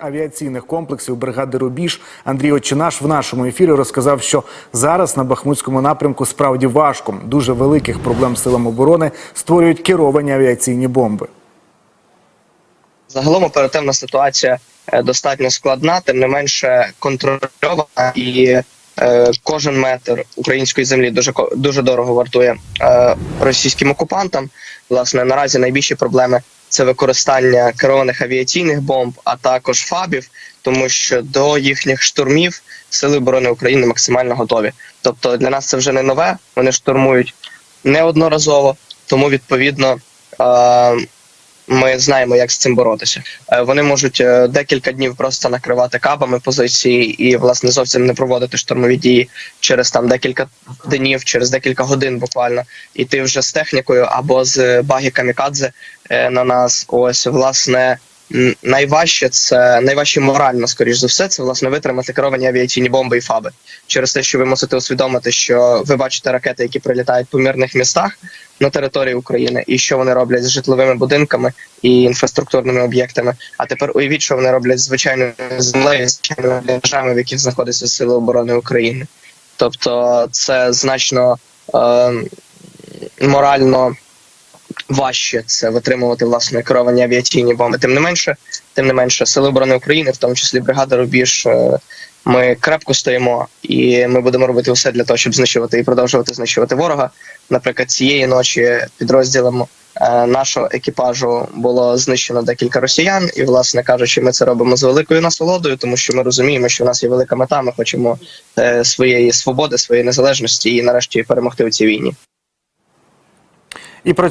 авіаційних комплексів бригади Рубіж Андрій Очинаш в нашому ефірі розказав, що зараз на Бахмутському напрямку справді важко. Дуже великих проблем силам оборони створюють керовані авіаційні бомби. Загалом оперативна ситуація е, достатньо складна, тим не менше контрольована, і кожен метр української землі дуже дуже дорого вартує е, російським окупантам. Власне, наразі найбільші проблеми це використання керованих авіаційних бомб, а також фабів, тому що до їхніх штурмів сили оборони України максимально готові. Тобто для нас це вже не нове. Вони штурмують неодноразово, тому відповідно. Ми знаємо, як з цим боротися. Е, Вони можуть е, декілька днів просто накривати кабами позиції і власне зовсім не проводити штурмові дії через там декілька днів, через декілька годин буквально. І ти вже з технікою або з багі камікадзе е, на нас. Ось власне. Найважче це найважче морально, скоріш за все, це власне витримати керовані авіаційні бомби і фаби через те, що ви мусите усвідомити, що ви бачите ракети, які прилітають по мирних містах на території України, і що вони роблять з житловими будинками і інфраструктурними об'єктами. А тепер уявіть, що вони роблять звичайною землею, звичайними бліндажами, в яких знаходяться сили оборони України. Тобто, це значно е, морально важче це витримувати власне керовані авіаційні бомби. Тим не менше, тим не менше, сили оборони України, в тому числі бригада Рубіж. е, Ми крепко стоїмо, і ми будемо робити все для того, щоб знищувати і продовжувати знищувати ворога. Наприклад, цієї ночі підрозділом е, нашого екіпажу було знищено декілька росіян, і, власне кажучи, ми це робимо з великою насолодою, тому що ми розуміємо, що в нас є велика мета. Ми хочемо е, своєї свободи, своєї незалежності і нарешті перемогти у цій війні. І про